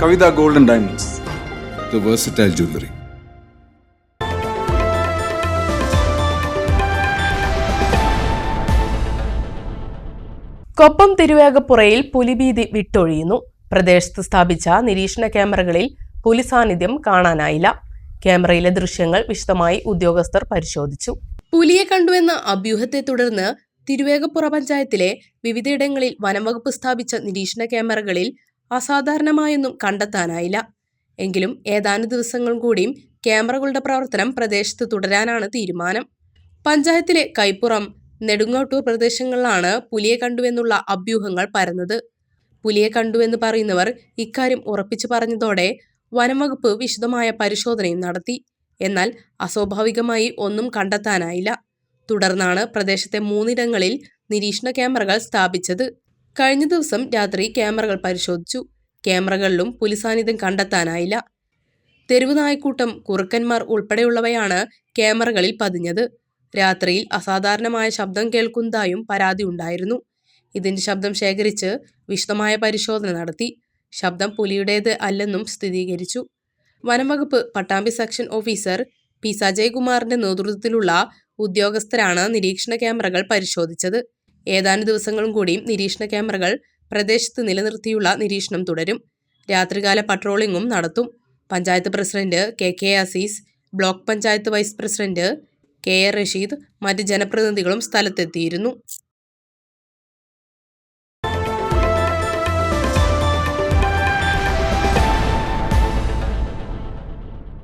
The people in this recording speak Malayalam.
Kavitha golden diamonds. The versatile jewellery Koppam തിരുവേഗപ്പുറയിൽ പുലിഭീതി വിട്ടൊഴിയുന്നു. പ്രദേശത്ത് സ്ഥാപിച്ച നിരീക്ഷണ ക്യാമറകളിൽ പുലി സാന്നിധ്യം കാണാനായില്ല. ക്യാമറയിലെ ദൃശ്യങ്ങൾ വിശദമായി ഉദ്യോഗസ്ഥർ പരിശോധിച്ചു. പുലിയെ കണ്ടുവെന്ന അഭ്യൂഹത്തെ തുടർന്ന് തിരുവേഗപ്പുറ പഞ്ചായത്തിലെ വിവിധയിടങ്ങളിൽ വനംവകുപ്പ് സ്ഥാപിച്ച നിരീക്ഷണ ക്യാമറകളിൽ അസാധാരണമായൊന്നും കണ്ടെത്താനായില്ല. എങ്കിലും ഏതാനും ദിവസങ്ങൾ കൂടിയും ക്യാമറകളുടെ പ്രവർത്തനം പ്രദേശത്ത് തുടരാനാണ് തീരുമാനം. പഞ്ചായത്തിലെ കൈപ്പുറം നെടുങ്ങോട്ടൂർ പ്രദേശങ്ങളിലാണ് പുലിയെ കണ്ടുവെന്നുള്ള അഭ്യൂഹങ്ങൾ പരന്നത്. പുലിയെ കണ്ടുവെന്ന് പറയുന്നവർ ഇക്കാര്യം ഉറപ്പിച്ചു പറഞ്ഞതോടെ വനംവകുപ്പ് വിശദമായ പരിശോധനയും നടത്തി. എന്നാൽ അസ്വാഭാവികമായി ഒന്നും കണ്ടെത്താനായില്ല. തുടർന്നാണ് പ്രദേശത്തെ മൂന്നിടങ്ങളിൽ നിരീക്ഷണ ക്യാമറകൾ സ്ഥാപിച്ചത്. കഴിഞ്ഞ ദിവസം രാത്രി ക്യാമറകൾ പരിശോധിച്ചു. ക്യാമറകളിലും പുലിസാന്നിധ്യം കണ്ടെത്താനായില്ല. തെരുവ് നായ്ക്കൂട്ടം കുറുക്കന്മാർ ഉൾപ്പെടെയുള്ളവയാണ് ക്യാമറകളിൽ പതിഞ്ഞത്. രാത്രിയിൽ അസാധാരണമായ ശബ്ദം കേൾക്കുന്നതായും പരാതി ഉണ്ടായിരുന്നു. ഇതിന്റെ ശബ്ദം ശേഖരിച്ച് വിശദമായ പരിശോധന നടത്തി. ശബ്ദം പുലിയുടേത് അല്ലെന്നും സ്ഥിരീകരിച്ചു. വനംവകുപ്പ് പട്ടാമ്പി സെക്ഷൻ ഓഫീസർ പി സജയകുമാറിന്റെ നേതൃത്വത്തിലുള്ള ഉദ്യോഗസ്ഥരാണ് നിരീക്ഷണ ക്യാമറകൾ പരിശോധിച്ചത്. ഏതാനും ദിവസങ്ങളും കൂടി നിരീക്ഷണ ക്യാമറകൾ പ്രദേശത്ത് നിലനിർത്തിയുള്ള നിരീക്ഷണം തുടരും. രാത്രികാല പട്രോളിംഗും നടത്തും. Panchayat president K K Azeez block panchayat vice president K A Rasheed മറ്റ് ജനപ്രതിനിധികളും സ്ഥലത്തെത്തിയിരുന്നു.